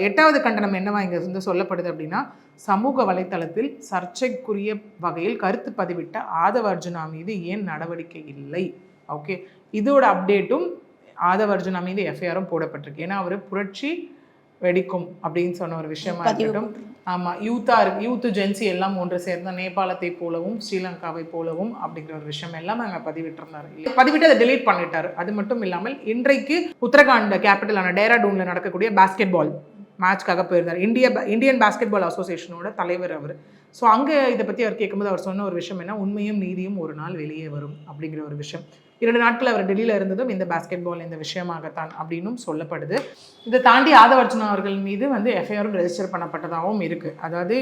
எட்டாவது கண்டனம் என்னவா இங்கே வந்து சொல்லப்படுது அப்படின்னா சமூக வலைத்தளத்தில் சர்ச்சைக்குரிய வகையில் கருத்து பதிவிட்ட ஆதவ அர்ஜுனா மீது ஏன் நடவடிக்கை இல்லை? ஓகே இதோட அப்டேட்டும் ஆதவ அர்ஜுனா மீது எஃப்ஐஆரும் போடப்பட்டிருக்கு. ஏன்னா அவர் புரட்சி வெடிக்கும் அப்படின்னு சொன்ன ஒரு விஷயமா இருக்கட்டும். ஆமா யூத்தா இருக்கு யூத்து ஜென்சி எல்லாம் ஒன்று சேர்ந்த நேபாளத்தை போலவும் ஸ்ரீலங்காவை போலவும் அப்படிங்கிற ஒரு விஷயம் எல்லாம் அங்கே பதிவிட்டிருந்தாரு? பதிவிட்டு அதை டெலீட் பண்ணிட்டாரு. அது மட்டும் இல்லாமல் இன்றைக்கு உத்தரகாண்ட் கேபிட்டலான டேராடூன்ல நடக்கக்கூடிய பாஸ்கெட் பால் மேட்ச்க்காக போயிருந்தார். இந்திய இந்தியன் பாஸ்கெட் பால் அசோசியேஷனோட தலைவர் அவர். ஸோ அங்கே இதை பற்றி அவர் கேட்கும்போது அவர் சொன்ன ஒரு விஷயம் என்ன? உண்மையும் நீதியும் ஒரு நாள் வெளியே வரும் அப்படிங்கிற ஒரு விஷயம். இரண்டு நாட்கள் அவர் டெல்லியில் இருந்ததும் இந்த பாஸ்கெட் பால் இந்த விஷயமாகத்தான் அப்படின்னும் சொல்லப்படுது. இதை தாண்டி ஆதவர்ஜுனா அவர்கள் மீது வந்து எஃப்ஐஆரும் ரெஜிஸ்டர் பண்ணப்பட்டதாகவும் இருக்குது அதாவது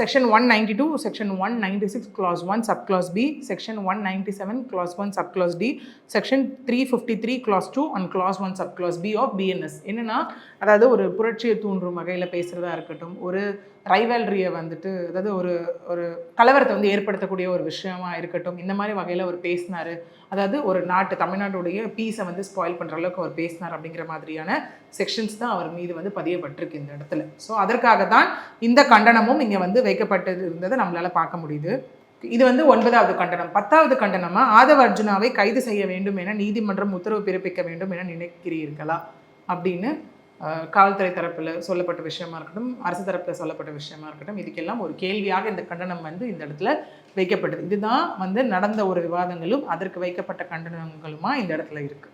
section one ninety two section one ninety six clause one sub clause B section one ninety seven clause one sub clause D section three fifty three clause two and clause one sub clause B of BNS என்னன்னா அதாவது ஒரு புரட்சியை தூண்டும் வகையில் பேசுகிறதா இருக்கட்டும் ஒரு ரைவல்ரியை வந்துட்டு அதாவது ஒரு ஒரு கலவரத்தை வந்து ஏற்படுத்தக்கூடிய ஒரு விஷயமா இருக்கட்டும் இந்த மாதிரி வகையில் அவர் பேசினார். அதாவது ஒரு நாட்டு தமிழ்நாட்டுடைய பீஸை வந்து ஸ்பாயில் பண்ணுற அளவுக்கு அவர் பேசினார் அப்படிங்கிற மாதிரியான செக்ஷன்ஸ் தான் அவர் மீது வந்து பதியப்பட்டிருக்கு இந்த இடத்துல. ஸோ அதற்காக தான் இந்த கண்டனமும் இங்கே வந்து வைக்கப்பட்டது இருந்ததை நம்மளால் பார்க்க முடியுது. இது வந்து ஒன்பதாவது கண்டனம். பத்தாவது கண்டனமாக ஆதவ அர்ஜுனாவை கைது செய்ய வேண்டும் என நீதிமன்றம் உத்தரவு பிறப்பிக்க வேண்டும் என நினைக்கிறீர்களா? அப்படின்னு காவல்துறை தரப்பில் சொல்லப்பட்ட விஷயமா இருக்கட்டும் அரசு தரப்பில் சொல்லப்பட்ட விஷயமா இருக்கட்டும் இதுக்கெல்லாம் ஒரு கேள்வியாக இந்த கண்டனம் வந்து இந்த இடத்துல வைக்கப்பட்டது இதுதான் வந்து நடந்த ஒரு விவாதங்களும் அதற்கு வைக்கப்பட்ட கண்டனங்களுமா இந்த இடத்துல இருக்கு.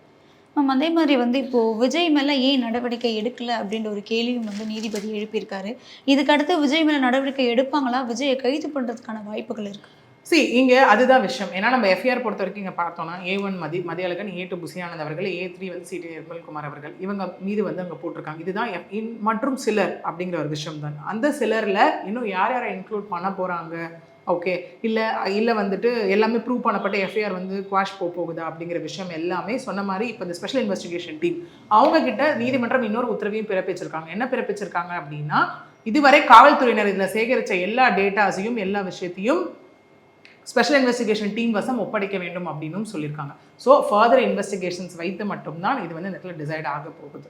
மேம் அதே மாதிரி வந்து இப்போ விஜய் மேல ஏன் நடவடிக்கை எடுக்கல அப்படின்ற ஒரு கேள்வியும் வந்து நீதிபதி எழுப்பியிருக்காரு. இதுக்கு அடுத்து விஜய் மேல நடவடிக்கை எடுப்பாங்களா? விஜயை கைது பண்றதுக்கான வாய்ப்புகள் இருக்குது சி இங்கே அதுதான் விஷயம். ஏன்னா நம்ம எஃப்ஐஆர் பொறுத்த வரைக்கும் இங்கே பார்த்தோம்னா A one Mathi Mathiyazhagan A two Bussy Anand அவர்கள் ஏ த்ரீ வந்து சிடி நிர்மல்குமார் அவர்கள் இவங்க மீது வந்து அங்கே போட்டிருக்காங்க. இதுதான் F- இன் மற்றும் சிலர் அப்படிங்கிற ஒரு விஷயம் தான். அந்த சிலரில் இன்னும் யார் யாரை இன்க்ளூட் பண்ண போகிறாங்க ஓகே இல்லை இல்லை வந்துட்டு எல்லாமே ப்ரூவ் பண்ணப்பட்ட எஃப்ஐஆர் வந்து குவாஷ் போக போகுதா அப்படிங்கிற விஷயம் எல்லாமே சொன்ன மாதிரி இப்போ இந்த ஸ்பெஷல் இன்வெஸ்டிகேஷன் டீம் அவங்கக்கிட்ட நீதிமன்றம் இன்னொரு உத்தரவையும் பிறப்பிச்சிருக்காங்க. என்ன பிறப்பிச்சிருக்காங்க அப்படின்னா இதுவரை காவல்துறையினர் இதில் சேகரித்த எல்லா டேட்டாஸையும் எல்லா விஷயத்தையும் ஸ்பெஷல் இன்வெஸ்டிகேஷன் டீம் வசம் ஒப்படைக்க வேண்டும் அப்படின்னும் சொல்லியிருக்காங்க. ஸோ ஃபர்தர் இன்வெஸ்டிகேஷன்ஸ் வைத்து மட்டும்தான் இது வந்து இந்த இடத்துல டிசைட் ஆக போகுது.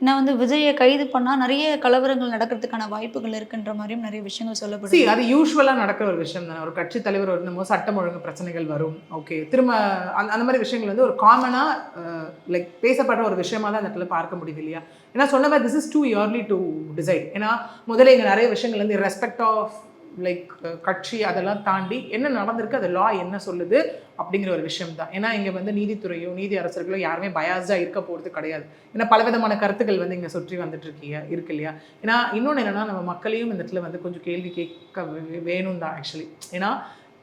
ஏன்னா வந்து விஜயை கைது பண்ணா நிறைய கலவரங்கள் நடக்கிறதுக்கான வாய்ப்புகள் இருக்குன்ற மாதிரியும் நிறைய விஷயங்கள் சொல்லப்படுது. அது யூஸ்வலாக நடக்கிற ஒரு விஷயம் தானே. ஒரு கட்சி தலைவர் வரும்போது சட்டம் ஒழுங்கு பிரச்சனைகள் வரும். ஓகே திரும்ப அந்த அந்த மாதிரி விஷயங்கள் வந்து ஒரு காமனாக லைக் பேசப்படுற ஒரு விஷயமா தான் அந்த இடத்துல பார்க்க முடியுது இல்லையா? ஏன்னா சொன்ன மாதிரி this is too early to decide ஏன்னா முதல்ல இங்கே நிறைய விஷயங்கள் வந்து ரெஸ்பெக்ட் ஆஃப் லைக் கட்சி அதெல்லாம் தாண்டி என்ன நடந்திருக்கு அது லா என்ன சொல்லுது அப்படிங்கிற ஒரு விஷயம் தான் ஏன்னா இங்கே வந்து நீதித்துறையோ நீதி அரசர்களோ யாருமே பயாஸாக இருக்க போகிறது கிடையாது. ஏன்னா பலவிதமான கருத்துக்கள் வந்து இங்கே சுற்றி வந்துட்டு இருக்கீங்க இருக்கு இல்லையா? ஏன்னா இன்னொன்று என்னென்னா நம்ம மக்களையும் இந்த இடத்துல வந்து கொஞ்சம் கேள்வி கேட்க வே- வேணும் தான் ஆக்சுவலி ஏன்னா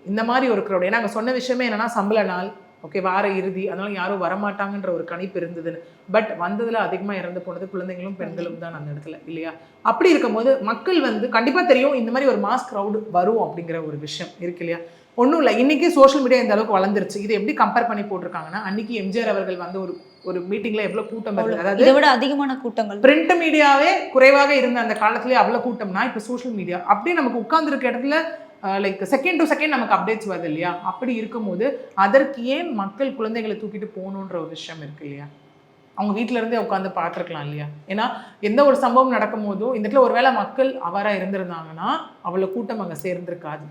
இந்த மாதிரி ஒரு க்ரௌட் ஏன்னா அங்கே சொன்ன விஷயமே என்னென்னா சம்பள நாள் ஓகே வார இறுதி. அதனால யாரும் வரமாட்டாங்கன்ற ஒரு கணிப்பு இருந்ததுன்னு. பட் வந்ததுல அதிகமாக இறந்து போனது குழந்தைங்களும் பெண்களும் தான் அந்த இடத்துல இல்லையா? அப்படி இருக்கும்போது மக்கள் வந்து கண்டிப்பாக தெரியும் இந்த மாதிரி ஒரு மாஸ் க்ரௌடு வரும் அப்படிங்கிற ஒரு விஷயம் இருக்கு இல்லையா? ஒன்றும் இல்லை. இன்னைக்கு சோஷியல் மீடியா இந்த அளவுக்கு வளர்ந்துருச்சு. இது எப்படி கம்பேர் பண்ணி போட்டிருக்காங்கன்னா அன்னைக்கு எம்ஜிஆர் அவர்கள் வந்து ஒரு ஒரு மீட்டிங்ல எவ்வளவு கூட்டம் இருந்தது? அதாவது இதை விட அதிகமான கூட்டங்கள். பிரிண்ட் மீடியாவே குறைவாக இருந்த அந்த காலத்திலே அவ்வளோ கூட்டம்னா இப்போ சோஷியல் மீடியா அப்படியே நமக்கு உட்கார்ந்துருக்க இடத்துல லைக் செகண்ட் டு செகண்ட் நமக்கு அப்டேட்ஸ் வருது இல்லையா? அப்படி இருக்கும்போது அதற்கு ஏன் மக்கள் குழந்தைகளை தூக்கிட்டு போகணுன்ற ஒரு விஷயம் இருக்கு இல்லையா? அவங்க வீட்டில இருந்தே உட்காந்து பார்த்துருக்கலாம் இல்லையா? ஏன்னா எந்த ஒரு சம்பவம் நடக்கும் போதும் இந்த இடத்துல ஒருவேளை மக்கள் அவராக இருந்திருந்தாங்கன்னா அவ்வளோ கூட்டம் அங்கே சேர்ந்திருக்காது.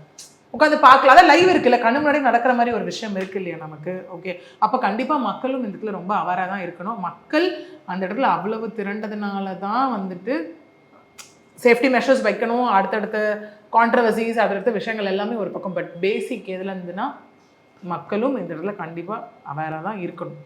உட்காந்து பார்க்கலாம். அதான் லைவ் இருக்குல்ல. கண்ணு முன்னாடி நடக்கிற மாதிரி ஒரு விஷயம் இருக்கு இல்லையா நமக்கு? ஓகே அப்போ கண்டிப்பாக மக்களும் இந்த இடத்துல ரொம்ப அவராக தான் இருக்கணும். மக்கள் அந்த இடத்துல அவ்வளவு திரண்டதுனால தான் வந்துட்டு சேஃப்டி மெஷர்ஸ் வைக்கணும் அடுத்தடுத்த கான்ட்ரவர்சிஸ் அடுத்தடுத்த விஷயங்கள் எல்லாமே ஒரு பக்கம். பட் பேசிக் எதுலேருந்துன்னா மக்களும் இந்த இடத்துல கண்டிப்பாக அவேராக தான் இருக்கணும்.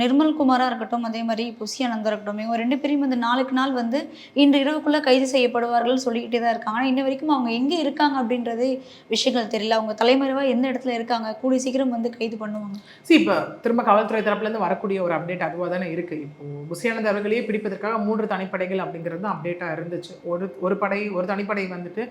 நிர்மல் குமாராக இருக்கட்டும் அதே மாதிரி புசி அனந்தா இருக்கட்டும் இவங்க ரெண்டு பேரும் வந்து நாளுக்கு நாள் வந்து இன்று இரவுக்குள்ள கைது செய்யப்படுவார்கள் சொல்லிக்கிட்டே தான் இருக்காங்க. ஆனால் இன்ன வரைக்கும் அவங்க எங்கே இருக்காங்க அப்படின்றதே விஷயங்கள் தெரியல. அவங்க தலைமறைவா எந்த இடத்துல இருக்காங்க? கூடிய சீக்கிரம் வந்து கைது பண்ணுவாங்க. சி இப்போ திரும்ப காவல்துறை தரப்புலேருந்து வரக்கூடிய ஒரு அப்டேட் அதுவாக தானே இருக்குது இப்போ புசியானந்த அவர்களையே பிடிப்பதற்காக மூன்று தனிப்படைகள் அப்படிங்கிறது தான் அப்டேட்டாக இருந்துச்சு. ஒரு ஒரு படை ஒரு தனிப்படை வந்துட்டு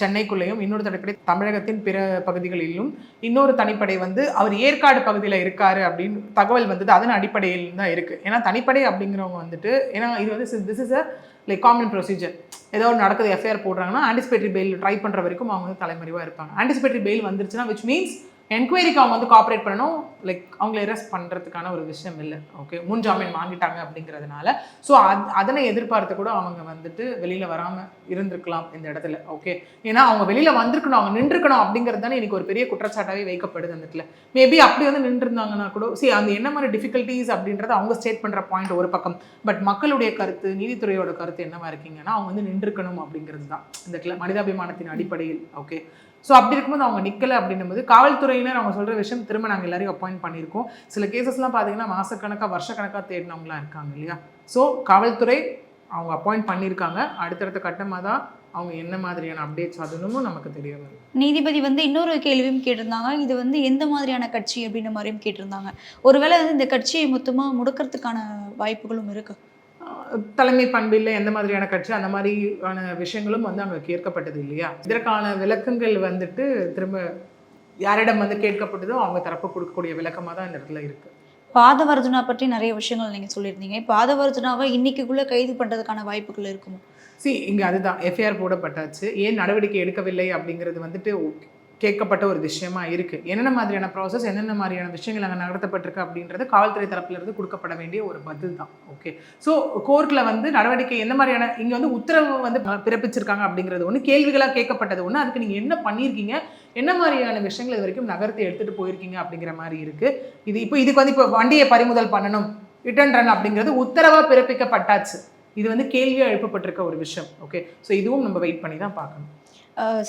சென்னைக்குள்ளேயும் இன்னொரு தனிப்படை தமிழகத்தின் பிற பகுதிகளிலும் இன்னொரு தனிப்படை வந்து அவர் ஏற்காடு பகுதியில் இருக்காரு அப்படின்னு தகவல் வந்தது. அதன் அடிப்படையில் தான் இருக்குது ஏன்னா தனிப்படை அப்படிங்கிறவங்க வந்துட்டு ஏன்னா இது வந்து this is a like common procedure ஏதோ ஒரு நடக்குது எஃப்ஐஆர் போடுறாங்கன்னா ஆன்டிசிபேட்டரி பெயில் ட்ரை பண்ணுற வரைக்கும் அவங்க வந்து தலைமறைவாக இருப்பாங்க. ஆன்டிசிபேட்டரி பெயில் வந்துருச்சுன்னா விச் மீன்ஸ் என்கொயரிக்கு அவங்க வந்து காப்பரேட் பண்ணணும். லைக் அவங்கள அரெஸ்ட் பண்ணுறதுக்கான ஒரு விஷயம் இல்லை. ஓகே முன் ஜாமீன் வாங்கிட்டாங்க அப்படிங்கிறதுனால. ஸோ அது அதனை எதிர்பார்த்து கூட அவங்க வந்துட்டு வெளியில் வராமல் இருந்திருக்கலாம் இந்த இடத்துல. ஓகே ஏன்னா அவங்க வெளியில் வந்திருக்கணும். அவங்க நின்றுக்கணும் அப்படிங்கிறது தானே எனக்கு ஒரு பெரிய குற்றச்சாட்டாகவே வைக்கப்படுது அந்த இடத்துல. மேபி அப்படி வந்து நின்றுருந்தாங்கன்னா கூட சரி அந்த என்ன மாதிரி டிஃபிகல்ட்டிஸ் அப்படின்றத அவங்க ஸ்டேட் பண்ணுற பாயிண்ட் ஒரு பக்கம். பட் மக்களுடைய கருத்து நீதித்துறையோட கருத்து என்னவா இருக்கீங்கன்னா அவங்க வந்து நின்றுக்கணும் அப்படிங்கிறது தான். இந்த இடத்துல மனிதாபிமானத்தின் அடிப்படையில். ஓகே ஸோ அப்படி இருக்கும்போது அவங்க நிற்கலை அப்படின்னும் போது காவல்துறையினர் அவங்க சொல்கிற விஷயம் திரும்ப நாங்கள் எல்லாரையும் அப்பாயிண்ட் பண்ணியிருக்கோம். சில கேசஸ்லாம் பார்த்தீங்கன்னா மாதக்கணக்காக வருஷக்கணக்காக தேடினவங்களாம் இருக்காங்க இல்லையா? ஸோ காவல்துறை அவங்க அப்பாயிண்ட் பண்ணியிருக்காங்க. அடுத்தடுத்த கட்டமாக தான் அவங்க என்ன மாதிரியான அப்டேட்ஸ் அதுன்னு நமக்கு தெரிய வரும். நீதிபதி வந்து இன்னொரு கேள்வியும் கேட்டிருந்தாங்க. இது வந்து எந்த மாதிரியான கட்சி அப்படின்ற மாதிரியும் கேட்டிருந்தாங்க. ஒருவேளை வந்து இந்த கட்சியை மொத்தமாக முடக்கிறதுக்கான வாய்ப்புகளும் இருக்குது தலைமை பண்பில் எந்த மாதிரியான கட்சி அந்த மாதிரியான விஷயங்களும் வந்து அங்கே கேட்கப்பட்டது இல்லையா? இதற்கான விளக்கங்கள் வந்துட்டு திரும்ப யாரிடம் வந்து கேட்கப்பட்டதோ அவங்க தரப்பு கொடுக்கக்கூடிய விளக்கமாக தான் இந்த இடத்துல இருக்கு. பாதவர்ஜுனா பற்றி நிறைய விஷயங்கள் நீங்கள் சொல்லியிருந்தீங்க. பாதவர்ஜுனாவை இன்னைக்குள்ள கைது பண்ணுறதுக்கான வாய்ப்புகள் இருக்குமோ? சி இங்கே அதுதான். எஃப்ஐஆர் போடப்பட்டாச்சு. ஏன் நடவடிக்கை எடுக்கவில்லை அப்படிங்கிறது வந்துட்டு. கேட்கப்பட்ட ஒரு விஷயமா இருக்குது என்னென்ன மாதிரியான ப்ராசஸ் என்னென்ன மாதிரியான விஷயங்கள் அங்கே நடத்தப்பட்டிருக்கு அப்படின்றது காவல்துறை தரப்பிலிருந்து கொடுக்கப்பட வேண்டிய ஒரு பதில் தான். ஓகே ஸோ கோர்ட்டில் வந்து நடவடிக்கை எந்த மாதிரியான இங்கே வந்து உத்தரவு வந்து பிறப்பிச்சிருக்காங்க அப்படிங்கிறது ஒன்று கேள்விகளாக கேட்கப்பட்டது ஒன்று அதுக்கு நீங்கள் என்ன பண்ணியிருக்கீங்க என்ன மாதிரியான விஷயங்கள் இது வரைக்கும் நகர்த்தி எடுத்துகிட்டு போயிருக்கீங்க அப்படிங்கிற மாதிரி இருக்குது இது இப்போ இதுக்கு வந்து இப்போ வண்டியை பறிமுதல் பண்ணணும் ரிட்டர்ன் ரன் அப்படிங்கிறது உத்தரவாக பிறப்பிக்கப்பட்டாச்சு. இது வந்து கேள்வியாக எழுப்பப்பட்டிருக்க ஒரு விஷயம். ஓகே ஸோ இதுவும் நம்ம வெயிட் பண்ணி தான் பார்க்கணும்.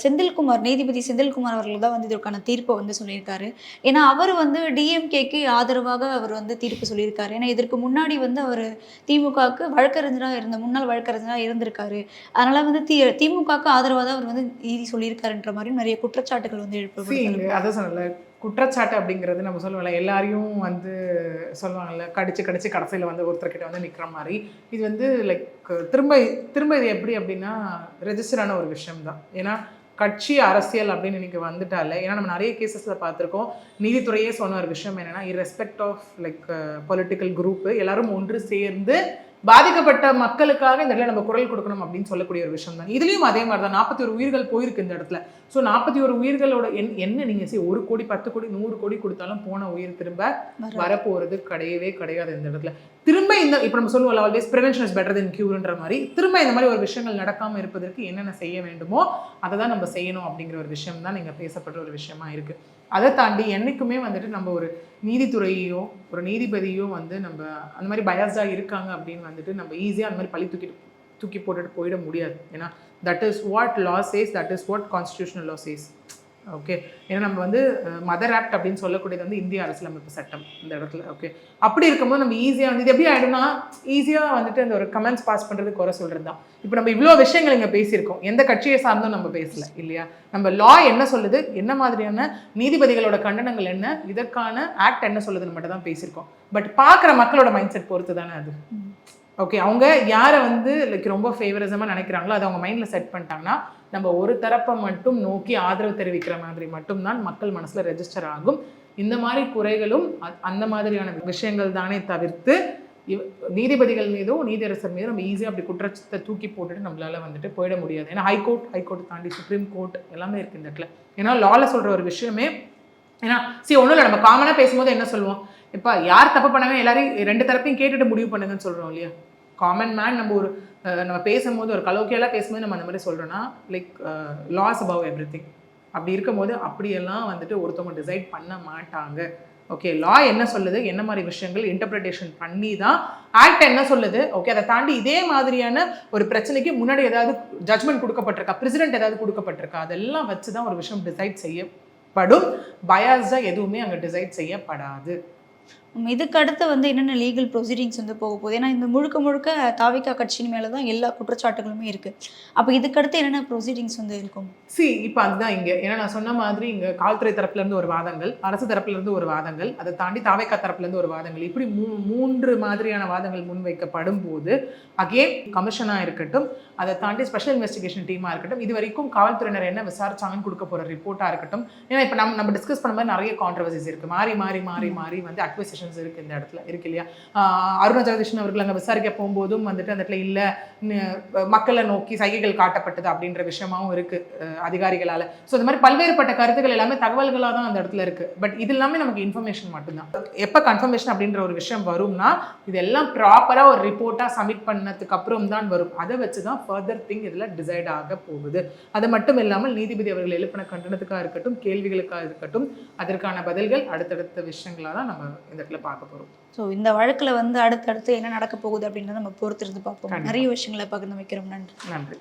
செந்தில்குமார் நீதிபதி செந்தில்குமார் அவர்கள் தான் வந்து இதற்கான தீர்ப்பை வந்து சொல்லியிருக்காரு. ஏன்னா அவர் வந்து டிஎம்கேக்கு ஆதரவாக அவர் வந்து தீர்ப்பு சொல்லியிருக்காரு. ஏன்னா இதற்கு முன்னாடி வந்து அவர் திமுகவுக்கு வழக்கறிஞராக இருந்த முன்னாள் வழக்கறிஞராக இருந்திருக்காரு. அதனால வந்து தி திமுகவுக்கு ஆதரவாக தான் அவர் வந்து நீதி சொல்லியிருக்காருன்ற மாதிரி நிறைய குற்றச்சாட்டுகள் வந்து See, அதான் சொன்னல குற்றச்சாட்டு அப்படிங்கிறது நம்ம சொல்லுவோம்ல எல்லாரையும் வந்து சொல்லுவாங்கல்ல கடிச்சு கடிச்சு கடைசியில் வந்து ஒருத்தர்கிட்ட வந்து நிற்கிற மாதிரி. இது வந்து லைக் திரும்ப திரும்ப இது எப்படி அப்படின்னா ரெஜிஸ்டரான ஒரு விஷயம் தான் ஏன்னா கட்சி அரசியல் அப்படின்னு இன்றைக்கி வந்துட்டாலே ஏன்னா நம்ம நிறைய கேசஸில் பார்த்துருக்கோம். நீதித்துறையே சொன்ன ஒரு விஷயம் என்னென்னா irrespective of like political group எல்லாரும் ஒன்று சேர்ந்து பாதிக்கப்பட்ட மக்களுக்காக இந்த இடத்துல நம்ம குரல் கொடுக்கணும் அப்படின்னு சொல்லக்கூடிய ஒரு விஷயம் தான் இதுலயும் அதே மாதிரி தான் நாற்பத்தி ஒரு உயிர்கள் போயிருக்கு இந்த இடத்துல. ஸோ நாற்பத்தி ஒரு உயிர்களோட என் என்ன நீங்க சரி ஒரு கோடி பத்து கோடி நூறு கோடி கொடுத்தாலும் போன உயிர் திரும்ப வராது. வரப்போறது கிடையவே கிடையாது இந்த இடத்துல. திரும்ப இந்த இப்போ நம்ம சொல்லுவோம் always prevention is better than கியூர்ன்ற மாதிரி. திரும்ப இந்த மாதிரி ஒரு விஷயங்கள் நடக்காம இருப்பதற்கு என்னென்ன செய்ய வேண்டுமோ அதை தான் நம்ம செய்யணும் அப்படிங்கிற ஒரு விஷயம் தான் நீங்க பேசப்பட்ட ஒரு விஷயமா இருக்கு. அதை தாண்டி என்றைக்குமே வந்துட்டு நம்ம ஒரு நீதித்துறையோ ஒரு நீதிபதியோ வந்து நம்ம அந்த மாதிரி பயாஸாக இருக்காங்க அப்படின்னு வந்துட்டு நம்ம ஈஸியாக அந்த மாதிரி பழி தூக்கிட்டு தூக்கி போட்டுட்டு போயிட முடியாது. ஏன்னா that is what law says that is what constitutional law says okay ஏன்னா நம்ம வந்து மதர் ஆக்ட் அப்படின்னு சொல்லக்கூடியது வந்து இந்திய அரசியலமைப்பு சட்டம் இந்த இடத்துல. ஓகே அப்படி இருக்கும்போது நம்ம ஈஸியாக வந்து இது எப்படி ஆகிடும்னா ஈஸியாக வந்துட்டு அந்த ஒரு கமெண்ட்ஸ் பாஸ் பண்ணுறது குறை சொல்கிறது தான் இப்போ நம்ம இவ்வளோ விஷயங்கள் இங்கே பேசியிருக்கோம். எந்த கட்சியை சார்ந்தும் நம்ம பேசல இல்லையா? நம்ம லா என்ன சொல்லுது? என்ன மாதிரியான நீதிபதிகளோட கண்டனங்கள் என்ன? இதற்கான ஆக்ட் என்ன சொல்லுதுன்னு மட்டும் தான் பேசியிருக்கோம். பட் பார்க்குற மக்களோட மைண்ட் செட் பொறுத்து தானே அது ஓகே அவங்க யாரை வந்து லைக் ரொம்ப ஃபேவரிசமாக நினைக்கிறாங்களோ அதை அவங்க மைண்டில் செட் பண்ணிட்டாங்கன்னா நம்ம ஒரு தரப்பை மட்டும் நோக்கி ஆதரவு தெரிவிக்கிற மாதிரி மட்டும்தான் மக்கள் மனசில் ரெஜிஸ்டர் ஆகும். இந்த மாதிரி குறைகளும் அ- அந்த மாதிரியான விஷயங்கள் தானே தவிர்த்து நீதிபதிகள் மீதோ நீதியரசர் மீதோ நம்ம ஈஸியாக அப்படி குற்றச்சத்தை தூக்கி போட்டுட்டு நம்மளால வந்துட்டு போயிட முடியாது. ஏன்னா ஹைகோர்ட் ஹைகோர்ட் தாண்டி சுப்ரீம் கோர்ட் எல்லாமே இருக்குது இந்த இடத்துல. ஏன்னா லால சொல்கிற ஒரு விஷயமே ஏன்னா சரி ஒன்றும் இல்லை. நம்ம காமனாக பேசும்போது என்ன சொல்லுவோம்? இப்போ யார் தப்பு பண்ணவே எல்லாரையும் ரெண்டு தரப்பையும் கேட்டுட்டு முடிவு பண்ணுங்கன்னு சொல்கிறோம் இல்லையா? காமன் மேன் நம்ம ஒரு நம்ம பேசும்போது ஒரு கலோக்கியெல்லாம் பேசும்போது நம்ம அந்த மாதிரி சொல்கிறோன்னா like laws above everything அப்படி இருக்கும்போது அப்படியெல்லாம் வந்துட்டு ஒருத்தவங்க டிசைட் பண்ண மாட்டாங்க. ஓகே லா என்ன சொல்லுது? என்ன மாதிரி விஷயங்கள் இன்டர்பிரிட்டேஷன் பண்ணி தான் ஆக்ட் என்ன சொல்லுது? ஓகே அதை தாண்டி இதே மாதிரியான ஒரு பிரச்சனைக்கு முன்னாடி ஏதாவது ஜட்மெண்ட் கொடுக்கப்பட்டிருக்கா? பிரசிடென்ட் ஏதாவது கொடுக்கப்பட்டிருக்கா? அதெல்லாம் வச்சு தான் ஒரு விஷயம் டிசைட் செய்யப்படும். பயாஸ்டாக எதுவுமே அங்கே டிசைட் செய்யப்படாது. உம், இதுக்கு அடுத்து வந்து என்னென்ன லீகல் ப்ரொசீடிங்ஸ் வந்து போக போகுது? ஏன்னா இந்த முழுக்க முழுக்க தாவிகா கட்சியின் மேலே தான் எல்லா குற்றச்சாட்டுகளுமே இருக்குது அப்போ இதுக்கு அடுத்து என்னென்ன ப்ரொசீடிங்ஸ் வந்து இருக்கும்? சி இப்போ அதுதான் இங்கே. ஏன்னா நான் சொன்ன மாதிரி இங்கே காவல்துறை தரப்புல இருந்து ஒரு வாதங்கள் அரசு தரப்புல இருந்து ஒரு வாதங்கள் அதை தாண்டி தாவேக்கா தரப்புல இருந்து ஒரு வாதங்கள். இப்படி மூ மூன்று மாதிரியான வாதங்கள் முன்வைக்கப்படும் போது அகேன் கமிஷனாக இருக்கட்டும் அதை தாண்டி ஸ்பெஷல் இன்வெஸ்டிகேஷன் டீமாக இருக்கட்டும் இது வரைக்கும் காவல்துறையினர் என்ன விசாரிச்சாங்கன்னு கொடுக்க போகிற ரிப்போர்ட்டாக இருக்கட்டும். ஏன்னா இப்போ நம்ம நம்ம டிஸ்கஸ் பண்ண மாதிரி நிறைய கான்ட்ரவர்சிஸ் இருக்குது மாறி மாறி மாறி மாறி வந்து அக்விசிஷன்ஸ் இருக்குது இந்த இடத்துல. இருக்கு இல்லையா? ஆஹ் அருணா அவர்கள் அங்கே விசாரிக்க போகும்போதும் வந்துட்டு அந்த இடத்துல இல்லை மக்களை நோக்கி சைகைகள் காட்டப்பட்டது அப்படின்ற விஷயமாவும் இருக்குது அதிகாரிகளால். ஸோ இந்த மாதிரி பல்வேறுபட்ட கருத்துக்கள் எல்லாமே தகவல்களாக தான் அந்த இடத்துல இருக்கு. பட் இது எல்லாமே நமக்கு இன்ஃபர்மேஷன் மட்டும்தான். எப்போ கன்ஃபர்மேஷன் அப்படின்ற ஒரு விஷயம் வரும்னா இதெல்லாம் ப்ராப்பராக ஒரு ரிப்போர்ட்டாக சப்மிட் பண்ணதுக்கு அப்புறம் தான் வரும். அதை வச்சு தான் ஃபர்தர் திங் இதில் டிசைட் ஆக போகுது. அது மட்டும் இல்லாமல் நீதிபதி அவர்கள் எழுப்பின கண்டனத்துக்காக இருக்கட்டும் கேள்விகளுக்காக இருக்கட்டும் அதற்கான பதில்கள் அடுத்தடுத்த விஷயங்களாக தான் நம்ம இந்த இடத்துல பார்க்க போகிறோம் ஸோ இந்த வழக்கில் வந்து அடுத்தடுத்து என்ன நடக்க போகுது அப்படின்றத நம்ம பொறுத்திருந்து பார்ப்போம். நிறைய விஷயங்களை பகிர்ந்து வைக்கிறோம். நன்றி. நன்றி.